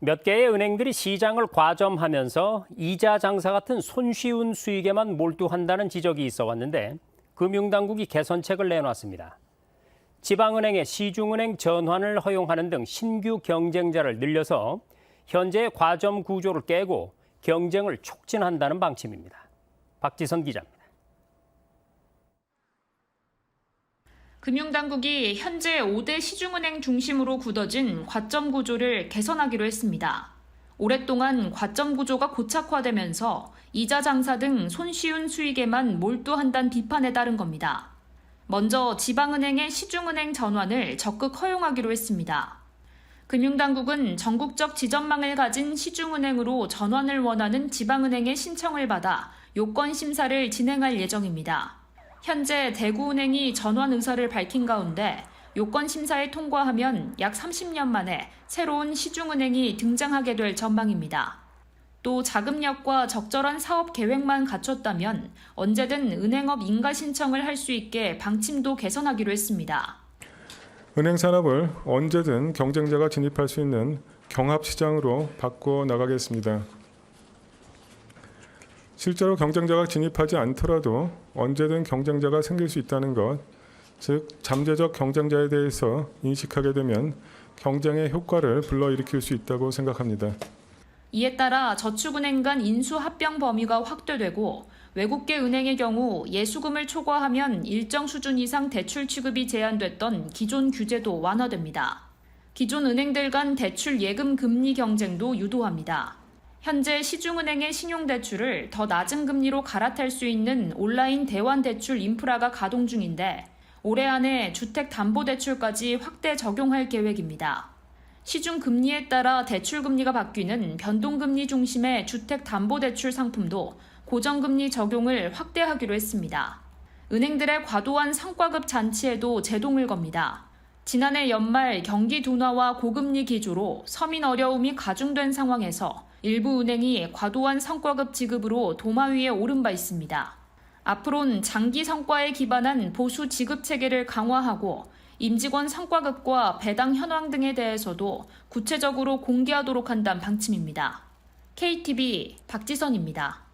몇 개의 은행들이 시장을 과점하면서 이자 장사 같은 손쉬운 수익에만 몰두한다는 지적이 있어 왔는데 금융당국이 개선책을 내놨습니다. 지방은행의 시중은행 전환을 허용하는 등 신규 경쟁자를 늘려서 현재의 과점 구조를 깨고 경쟁을 촉진한다는 방침입니다. 박지선 기자입니다. 금융당국이 현재 5대 시중은행 중심으로 굳어진 과점 구조를 개선하기로 했습니다. 오랫동안 과점 구조가 고착화되면서 이자 장사 등 손쉬운 수익에만 몰두한다는 비판에 따른 겁니다. 먼저 지방은행의 시중은행 전환을 적극 허용하기로 했습니다. 금융당국은 전국적 지점망을 가진 시중은행으로 전환을 원하는 지방은행의 신청을 받아 요건 심사를 진행할 예정입니다. 현재 대구은행이 전환 의사를 밝힌 가운데 요건 심사에 통과하면 약 30년 만에 새로운 시중은행이 등장하게 될 전망입니다. 또 자금력과 적절한 사업 계획만 갖췄다면 언제든 은행업 인가 신청을 할 수 있게 방침도 개선하기로 했습니다. 은행 산업을 언제든 경쟁자가 진입할 수 있는 경합 시장으로 바꿔 나가겠습니다. 실제로 경쟁자가 진입하지 않더라도 언제든 경쟁자가 생길 수 있다는 것, 즉 잠재적 경쟁자에 대해서 인식하게 되면 경쟁의 효과를 불러일으킬 수 있다고 생각합니다. 이에 따라 저축은행 간 인수 합병 범위가 확대되고 외국계 은행의 경우 예수금을 초과하면 일정 수준 이상 대출 취급이 제한됐던 기존 규제도 완화됩니다. 기존 은행들 간 대출 예금 금리 경쟁도 유도합니다. 현재 시중은행의 신용대출을 더 낮은 금리로 갈아탈 수 있는 온라인 대환대출 인프라가 가동 중인데 올해 안에 주택담보대출까지 확대 적용할 계획입니다. 시중 금리에 따라 대출 금리가 바뀌는 변동금리 중심의 주택담보대출 상품도 고정금리 적용을 확대하기로 했습니다. 은행들의 과도한 성과급 잔치에도 제동을 겁니다. 지난해 연말 경기 둔화와 고금리 기조로 서민 어려움이 가중된 상황에서 일부 은행이 과도한 성과급 지급으로 도마 위에 오른 바 있습니다. 앞으론 장기 성과에 기반한 보수 지급 체계를 강화하고 임직원 성과급과 배당 현황 등에 대해서도 구체적으로 공개하도록 한다는 방침입니다. KTV 박지선입니다.